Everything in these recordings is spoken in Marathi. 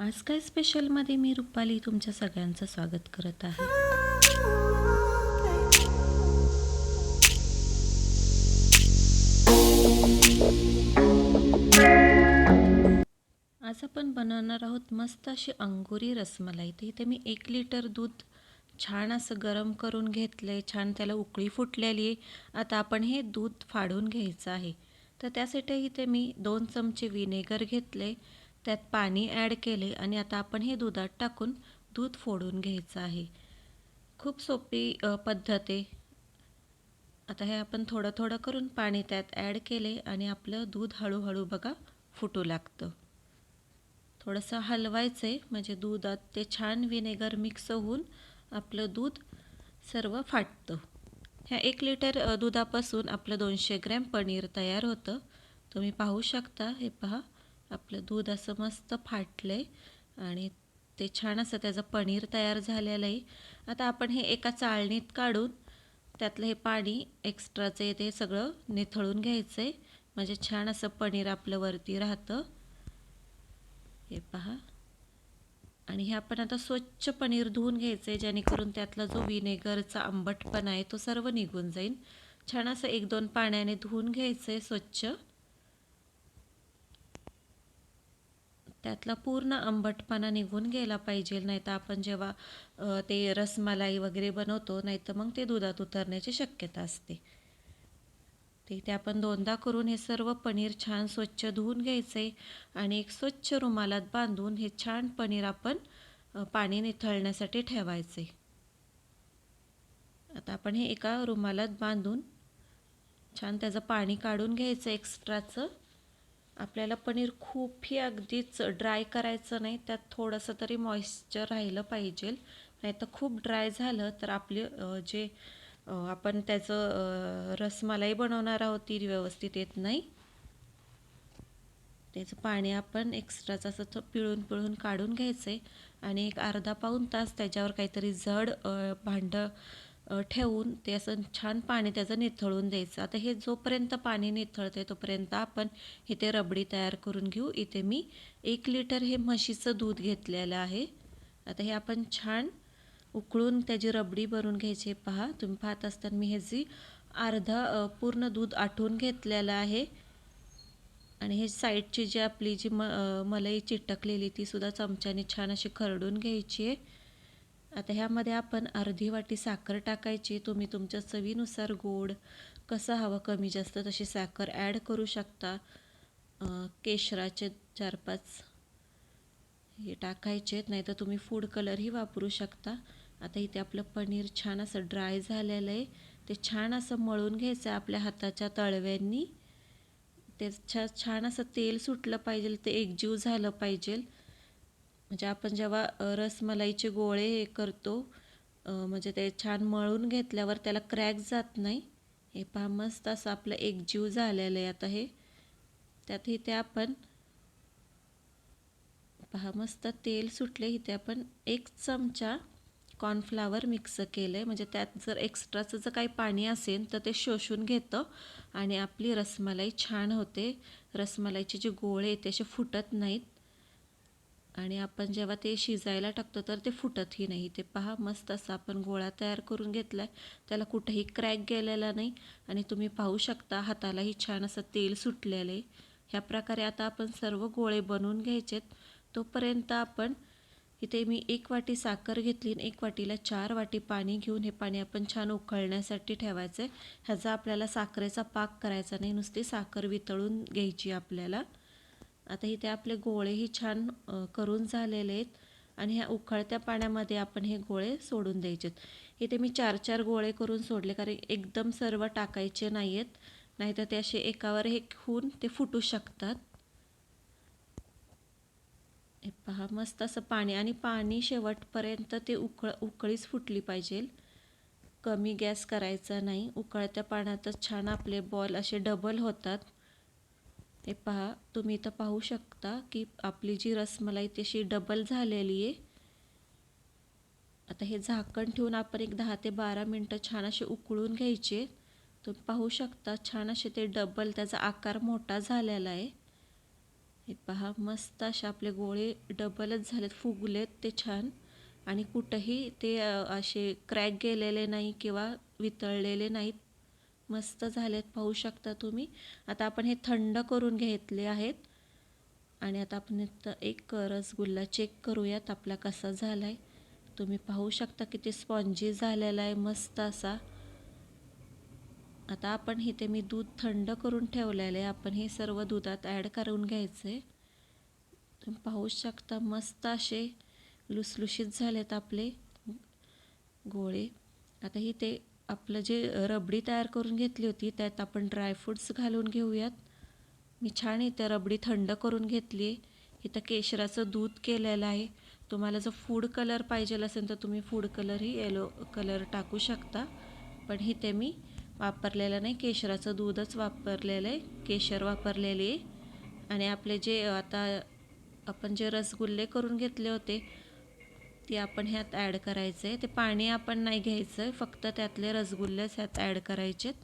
आज काय स्पेशलमध्ये मी रुपाली तुमच्या सगळ्यांचं स्वागत करत आहे? आज आपण बनवणार आहोत मस्त अशी अंगुरी रसमलाई. तर इथे मी एक लिटर दूध छान असं गरम करून घेतलं आहे छान त्याला उकळी फुटलेली आहे. आता आपण हे दूध फाडून घ्यायचं आहे. तर त्यासाठी इथे मी दोन चमचे विनेगर घेतले त्यात पाणी ॲड केले आणि आता आपण हे दुधात टाकून दूध फोडून घ्यायचं आहे. खूप सोपी पद्धत आहे. आता हे आपण थोडं थोडं करून पाणी त्यात ॲड केले आणि आपलं दूध हळूहळू बघा फुटू लागतं. थोडंसं हलवायचं आहे म्हणजे दुधात ते छान विनेगर मिक्स होऊन आपलं दूध सर्व फाटतं. ह्या एक लिटर दुधापासून आपलं दोनशे ग्रॅम पनीर तयार होतं. तुम्ही पाहू शकता हे पहा. आपलं दूध असं मस्त फाटलं आहे आणि ते छान असं त्याचं पनीर तयार झालेलं आहे. आता आपण हे एका चाळणीत काढून त्यातलं हे पाणी एक्स्ट्राचं आहे ते सगळं निथळून घ्यायचं आहे म्हणजे छान असं पनीर आपलं वरती राहतं. हे पहा. आणि हे आपण आता स्वच्छ पनीर धुवून घ्यायचं आहे जेणेकरून त्यातला जो विनेगरचा आंबटपणा आहे तो सर्व निघून जाईल छान असं एक दोन पाण्याने धुवून घ्यायचं आहे स्वच्छ. त्यातला पूर्ण आंबटपणा निघून गेला पाहिजे. नाही तर आपण जेव्हा ते रसमलाई वगैरे बनवतो नाही तर मग ते दुधात उतरण्याची शक्यता असते. ते ते आपण दोनदा करून हे सर्व पनीर छान स्वच्छ धुवून घ्यायचे आणि एक स्वच्छ रुमालात बांधून हे छान पनीर आपण पाणी निथळण्यासाठी ठेवायचे आता आपण हे एका रुमालात बांधून छान त्याचं पाणी काढून घ्यायचं एक्स्ट्राचं. आपल्याला पनीर खूपही अगदीच ड्राय करायचं नाही त्यात थोडंसं तरी मॉइश्चर राहिलं पाहिजे. नाही तर खूप ड्राय झालं तर आपले जे आपण त्याचं रसमलाई बनवणार आहोत ती व्यवस्थित येत नाही. त्याचं पाणी आपण एक्स्ट्राचं असं पिळून पिळून काढून घ्यायचं आहे आणि एक अर्धा पाऊण तास त्याच्यावर काहीतरी जड भांडं ठेवून ते असं छान पाणी त्याचं निथळून द्यायचं. आता हे जोपर्यंत पाणी निथळते तोपर्यंत आपण इथे रबडी तयार करून घेऊ. इथे मी एक लिटर हे म्हशीचं दूध घेतलेलं आहे. आता हे आपण छान उकळून त्याची रबडी बनवून घ्यायची. आहे. पहा तुम्ही पाहत असताना मी ह्याची अर्धा पूर्ण दूध आटवून घेतलेलं आहे. आणि हे साईडची जी आपली जी म मलई चिटकलेली ती सुद्धा चमच्याने छान अशी खरडून घ्यायची आहे. आता ह्यामध्ये आपण अर्धी वाटी साखर टाकायची. तुम्ही तुमच्या चवीनुसार गोड कसं हवं कमी जास्त तशी साखर ॲड करू शकता. केशराचे चार पाच हे टाकायचे नाही तर तुम्ही फूड कलरही वापरू शकता. आता इथे आपलं पनीर छान असं ड्राय झालेलं आहे. ते छान असं मळून घ्यायचं आहे आपल्या हाताच्या तळव्यांनी. त्याच्या छान असं तेल सुटलं पाहिजे ते एकजीव झालं पाहिजे. म्हणजे आपण जेव्हा रसमलाईचे गोळे हे करतो म्हणजे ते छान मळून घेतल्यावर त्याला क्रॅक जात नाही. हे पहा मस्त असं आपलं एकजीव झालेलं आहे आता हे. त्यात इथे आपण पहा मस्त तेल सुटले. इथे आपण एक चमचा कॉर्नफ्लावर मिक्स केलं आहे म्हणजे त्यात जर एक्स्ट्राचं जर काही पाणी असेल तर ते शोषून घेतं आणि आपली रसमलाई छान होते. रसमलाईचे जे गोळे आहेत ते असे फुटत नाहीत. आणि आपण जेव्हा ते शिजायला टाकतो तर ते फुटतही नाही. ते पहा मस्त असं आपण गोळा तयार करून घेतला आहे त्याला कुठेही क्रॅक गेलेला नाही. आणि तुम्ही पाहू शकता हातालाही छान असं तेल सुटलेलं आहे. ह्या प्रकारे आता आपण सर्व गोळे बनवून घ्यायचेत. तोपर्यंत आपण इथे मी एक वाटी साखर घेतली आणि एक वाटीला चार वाटी पाणी घेऊन हे पाणी आपण छान उकळण्यासाठी ठेवायचं आहे ह्याचा आपल्याला साखरेचा पाक करायचा नाही. नुसती साखर वितळून घ्यायची आपल्याला. आता इथे आपले गोळेही छान करून झालेले आहेत आणि ह्या उकळत्या पाण्यामध्ये आपण हे गोळे सोडून द्यायचे इथे मी चार चार गोळे करून सोडले कारण एकदम सर्व टाकायचे नाही आहेत नाहीतर ते असे एकावर एक होऊन ते फुटू शकतात. हे पहा मस्त असं पाणी आणि पाणी शेवटपर्यंत ते उकळ उकळीच फुटली पाहिजे. कमी गॅस करायचा नाही. उकळत्या पाण्यातच छान आपले बॉल असे डबल होतात. हे पहा तुम्ही इथं पाहू शकता की आपली जी रसमलाई तशी डबल झालेली आहे. आता हे झाकण ठेवून आपण एक दहा ते बारा मिनटं छान असे उकळून घ्यायचे. तुम्ही पाहू शकता छान असे ते डबल त्याचा आकार मोठा झालेला आहे. हे पहा मस्त असे आपले गोळे डबलच झालेत फुगलेत ते छान. आणि कुठंही ते असे क्रॅक गेलेले नाही किंवा वितळलेले नाहीत. मस्त झालेत पाहू शकता तुम्ही. आता आपण हे थंड करून घेतले आहेत. आणि आता आपण एक रसगुल्ला चेक करूयात आपला कसा झाला आहे तुम्ही पाहू शकता किती स्पॉन्जी झालेला आहे मस्त असा. आता आपण इथे मी दूध थंड करून ठेवलेलं आहे. आपण हे सर्व दुधात ॲड करून घ्यायचं आहे तुम्ही पाहू शकता मस्त असे लुसलुशीत झालेत आपले गोळे. आता ही ते आपलं जे रबडी तयार करून घेतली होती त्यात आपण ड्रायफ्रूट्स घालून घेऊयात. मी छान इथं रबडी थंड करून घेतली आहे. इथं केशराचं दूध केलेलं आहे. तुम्हाला जर फूड कलर पाहिजे असेल तर तुम्ही फूड कलरही येलो कलर टाकू शकता. पण इथे मी वापरलेलं नाही केशराचं दूधच वापरलेलं आहे. केशर वापरलेले आहे. आणि आपले जे आता आपण जे रसगुल्ले करून घेतले होते ते आपण ह्यात ॲड करायचं आहे ते पाणी आपण नाही घ्यायचं आहे फक्त त्यातले रसगुल्लेच ह्यात ॲड करायचेत.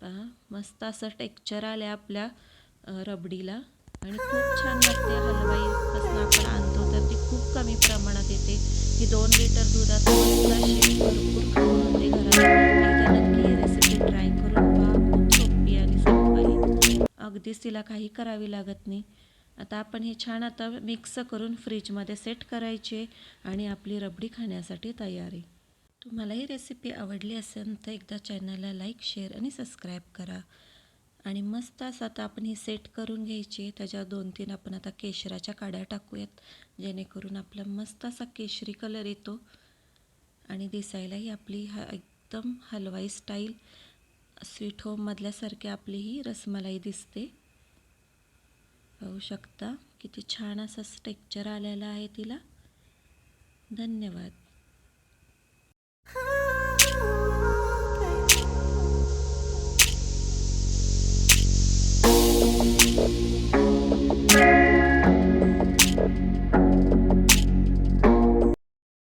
पहा मस्त असं टेक्चर आलं आहे आपल्या रबडीला. आणि खूप छान लागते हलवाईपासून आपण आणतो तर ती खूप कमी प्रमाणात येते. ही दोन लिटर दुधात अशी भरपूर होते घरात. नक्की रेसिपी ट्राय करून पहा खूप सोपी आणि सोपी. अगदीच तिला काही करावी लागत नाही. आता आपण हे छान आता मिक्स करून फ्रीजमध्ये सेट करायचे आणि आपली रबडी खाण्यासाठी तयारी. तुम्हाला ही रेसिपी आवडली असेल तर एकदा चॅनलला लाईक शेअर आणि सबस्क्राईब करा. आणि मस्त असं आता आपण ही सेट करून घ्यायची. त्याच्यावर दोन तीन आपण आता केशराच्या काड्या टाकूयात जेणेकरून आपला मस्त असा केशरी कलर येतो. आणि दिसायलाही आपली हा एकदम हलवाई स्टाईल स्वीट होममधल्यासारखी आपली ही रसमलाई दिसते. पाहू शकता. किती छान असं स्ट्रेक्चर आलेलं आहे तिला. धन्यवाद.